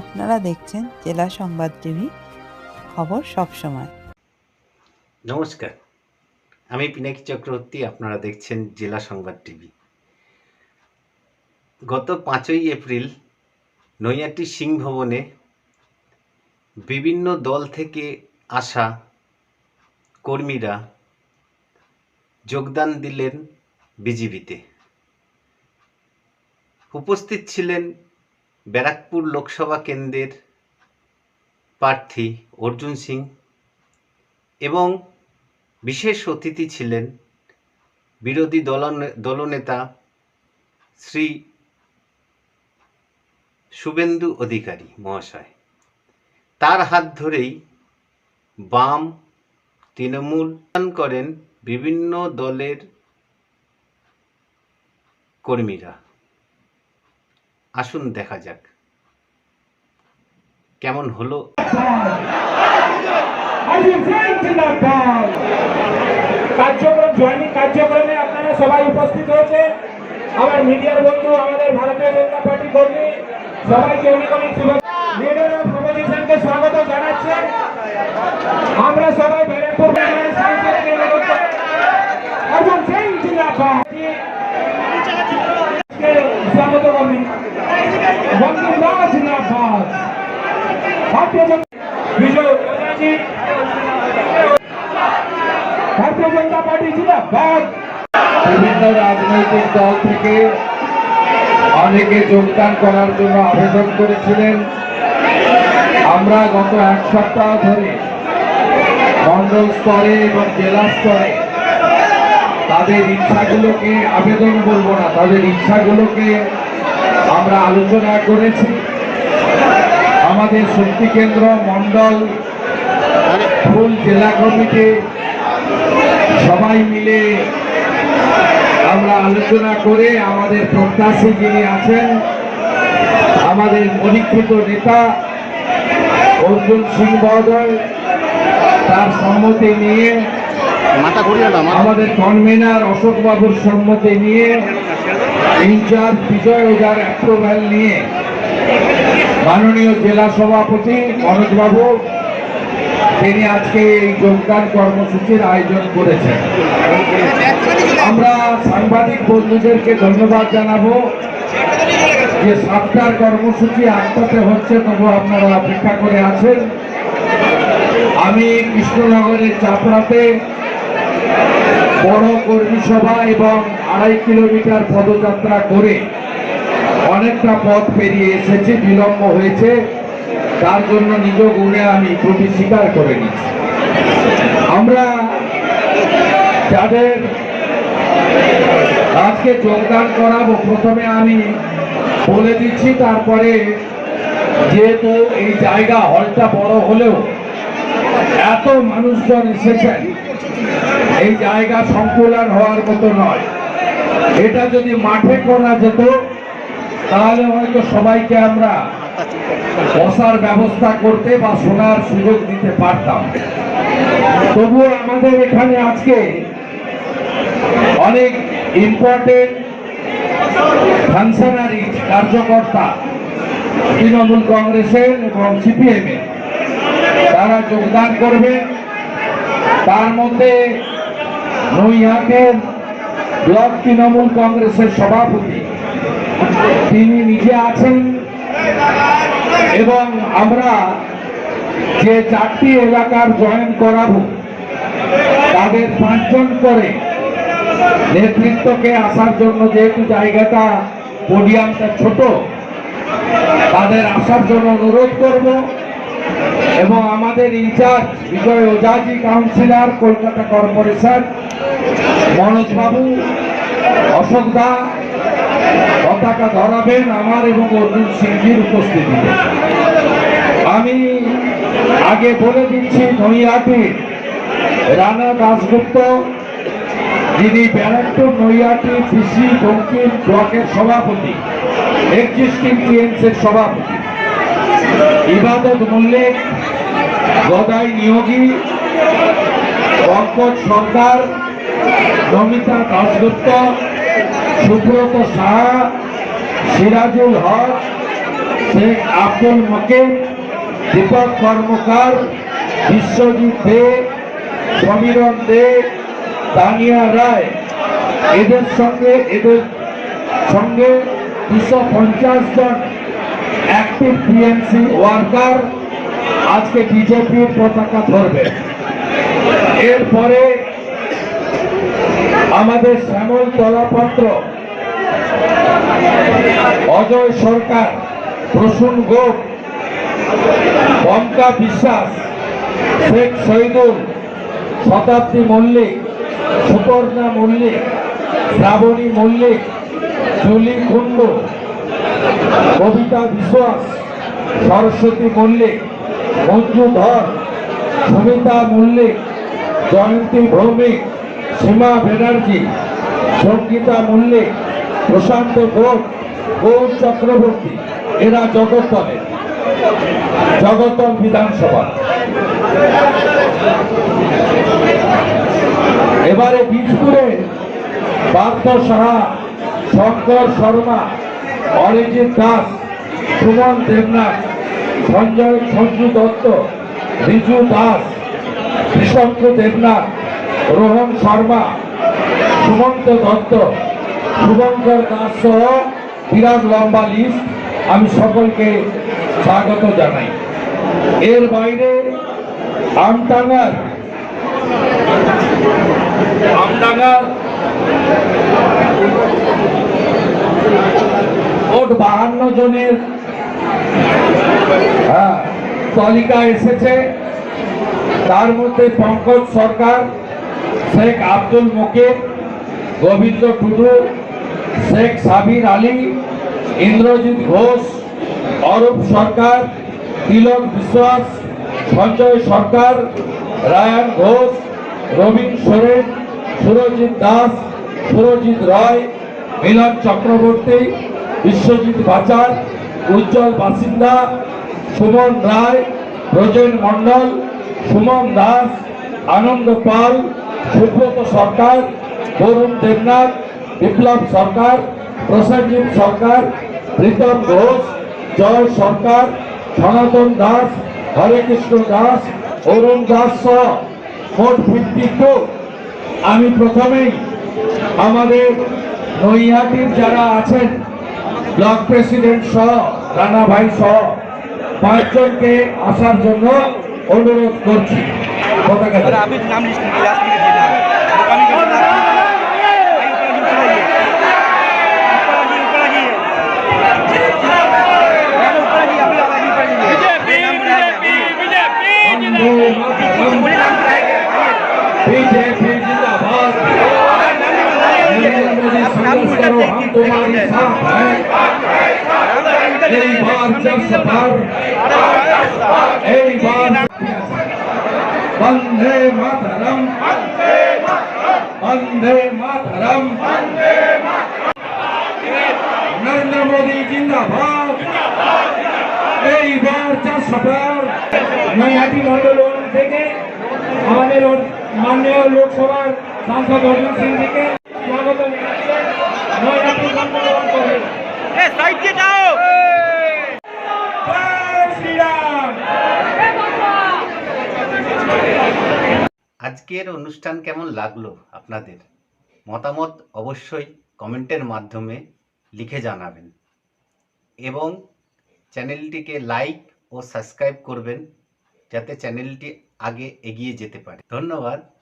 আপনারা দেখছেন জেলা সংবাদ টিভি, খবর সবসময় নমস্কার। আমি পিনাকি চক্রবর্তী, আপনারা দেখছেন জেলা সংবাদ টিভি। গত পাঁচই এপ্রিল নৈয়াটি সিং ভবনে বিভিন্ন দল থেকে আসা কর্মীরা যোগদান দিলেন বিজেপিতে। উপস্থিত ছিলেন ব্যারাকপুর লোকসভা কেন্দ্রের প্রার্থী অর্জুন সিং এবং বিশেষ অতিথি ছিলেন বিরোধী দলন দলনেতা শ্রী শুভেন্দু অধিকারী মহাশয়। তার হাত ধরেই বাম তৃণমূল করেন বিভিন্ন দলের কর্মীরা। আসুন দেখা যাক। কেমন হলো? কার্যক্রম, জয়নিং কার্যক্রমে আপনারা সবাই উপস্থিত হয়েছে আমার মিডিয়ার বন্ধু, আমাদের ভারতীয় জনতা পার্টি কর্মী, সবাইকে অনেক অনেক লিডার অফ স্বাগত জানাচ্ছে। আমরা সবাই ব্যারাকপুর বাংলার সাংসদকে অনুরোধ করি। অর্জুন সিং জিন্দাবাদ কে স্বাগত করি বঙ্কিমবাগ জিন্দাবাদ ভারতীয় জনতা বিজয় ওঝাজি ভারতীয় জনতা পার্টি জিন্দাবাদ বিভিন্ন রাজনৈতিক দল থেকে অনেকে যোগদান করার জন্য আবেদন করেছিলেন। আমরা গত এক সপ্তাহ ধরে মন্ডল স্তরে এবং জেলা স্তরে তাদের ইচ্ছাগুলোকে আবেদন বলব না, তাদের ইচ্ছাগুলোকে আমরা আলোচনা করেছি। আমাদের শক্তি কেন্দ্র মন্ডল, ফুল জেলা কমিটি সবাই মিলে আমরা আলোচনা করে আমাদের প্রত্যাশী যিনি আছেন আমাদের মনীকৃত নেতা অর্জুন সিং মহোদয় তার সম্মতি নিয়ে আমাদের কনভেনার অশোক বাবুর সম্মতি নিয়ে ইনচার্জ বিজয় ওজার অ্যাপ্রুভ্যাল নিয়ে মাননীয় জেলা সভাপতি মনোজবাবু তিনি আজকে এই যোগদান কর্মসূচির আয়োজন করেছেন। আমরা সাংবাদিক বন্ধুদেরকে ধন্যবাদ জানাব যে সাতটার কর্মসূচি আটটাতে হচ্ছে তবু আপনারা অপেক্ষা করে আছেন। আমি কৃষ্ণনগরের চাপড়াতে বড় কর্মী সভা এবং আড়াই কিলোমিটার পদযাত্রা করে অনেকটা পথ পেরিয়ে এসেছি, বিলম্ব হয়েছে। তার জন্য নিজ গুণে আমি ত্রুটি স্বীকার করে নিচ্ছি আমরা যাদের আজকে যোগদান করাবো, প্রথমে আমি বলে দিচ্ছি, তারপরে যেহেতু এই জায়গা হলটা বড় হলেও এত মানুষজন এসেছেন, এই জায়গা সংকুলন হওয়ার মতো নয়। এটা যদি মাঠে করা যেত, তাহলে হয়তো সবাইকে আমরা বসার ব্যবস্থা করতে বা শোনার সুযোগ দিতে পারতাম। তবুও আমাদের এখানে আজকে অনেক ইম্পর্টেন্ট ফাংশনারি কার্যকর্তা, তৃণমূল কংগ্রেসের এবং সিপিএম এর, তারা যোগদান করবে তার মধ্যে নৈহাটের ব্লক তৃণমূল কংগ্রেসের সভাপতি, তিনি নিজে আছেন। এবং আমরা যে চারটি এলাকার জয়েন করাবো, তাদের পাঁচজন করে নেতৃত্বকে আসার জন্য যেহেতু জায়গাটা পোডিয়ামটা ছোট, তাদের আসার জন্য অনুরোধ করব এবং আমাদের incharge Bijoy Ojhaji, councillor, Kolkata corporation, Manoj babu, Ashok da পতাকা ধরাবেন আমার এবং অর্জুন সিংজির উপস্থিতিতে। আমি আগে বলে দিচ্ছি, নৈহাটি রানা দাসগুপ্ত যিনি ব্যারাকপুর নৈয়াটি পিসি বঙ্কিম ব্লকের সভাপতি এক্সিস্টিং টিএমসির সভাপতি। ইবাদত মল্লিক, গদাই নিয়োগী, পঙ্কজ সর্দার, নমিতা দাসগুপ্ত সুব্রত সাহা সিরাজুল হক শেখ আব্দুল মকিম দীপক কর্মকার, বিশ্বজিৎ দে, সমীরণ দে তানিয়া রায়। এদের সঙ্গে এদের সঙ্গে দুশো পঞ্চাশ জন অ্যাক্টিভ টিএমসি ওয়ার্কার আজকে বিজেপির পতাকা ধরবে। এরপরে আমাদের শ্যামল তলাপত্র অজয় সরকার, প্রসূন গোপ পম্পা বিশ্বাস, শেখ শহীদুল, শতাব্দী মল্লিক, সুপর্ণা মল্লিক, শ্রাবণী মল্লিক, জুলি কুণ্ডু কবিতা বিশ্বাস, সরস্বতী মল্লিক, মঞ্জু ধর, সুমিতা মল্লিক, জয়ন্তী ভৌমিক, সীমা ব্যানার্জি, সঙ্গীতা মল্লিক প্রশান্ত ঘোষ, গৌর চক্রবর্তী, এরা জগত্তরে জগত্তম বিধানসভা। এবারে বীজপুরে পার্থ সাহা, শঙ্কর শর্মা, অরিজিৎ দাস, সুমন দেবনাথ, সঞ্জয়, সঞ্জু দত্ত, রিজু দাস কৃষঙ্ক দেবনাথ, রোহন শর্মা, সুমন্ত দত্ত শুভঙ্কর দাস সহ বিরাট লম্বা লিস্ট আমি সকলকে স্বাগত জানাই। এর বাইরে আমটাঙ্গার আমডাঙ্গার মোট বাহান্ন জনের হ্যাঁ, তালিকা এসেছে। তার মধ্যে পঙ্কজ সরকার শেখ আব্দুল মকিম গোবিন্দ টুডু শেখ সাবির আলী, ইন্দ্রজিৎ ঘোষ, অরূপ সরকার, তিলক বিশ্বাস, সঞ্জয় সরকার, রায়ান ঘোষ, রবীন সোরেন, সুরজিৎ দাস, সুরজিৎ রায়, মিলন চক্রবর্তী, বিশ্বজিৎ বাচার উজ্জ্বল বাসিন্দা, সুমন রায়, ব্রজেন মণ্ডল, সুমন দাস, আনন্দ পাল, সুব্রত সরকার, বরুণ দেবনাথ বিপ্লব সরকার, প্রসেনজিৎ সরকার, প্রীতম ঘোষ, জয় সরকার, সনাতন দাস, হরে কৃষ্ণ দাস, অরুণ দাস সহ মোট ফিফটি টু আমি প্রথমেই আমাদের নৈহাটির যারা আছেন, ব্লক প্রেসিডেন্ট সহ, রানা ভাই সহ, পাঁচজনকে আসার জন্য অনুরোধ করছি। পতাকা तुम्हारे साथ हैं एक बार जब सफर एक बार वंदे मातरम वंदे मातरम नरेंद्र मोदी जिंदाबाद एक बार जब सफर নৈহাটি মন্ডল ওয়ান থেকে আমাদের ওর মাননীয় লোকসভার সাংসদ অর্জুন সিং থেকে স্বাগত আজকের অনুষ্ঠান কেমন লাগল আপনাদের? মতামত অবশ্যই কমেন্টের মাধ্যমে লিখে জানাবেন। এবং চ্যানেলটিকে লাইক ও সাবস্ক্রাইব করবেন, যাতে চ্যানেলটি আগে এগিয়ে যেতে পারে। ধন্যবাদ।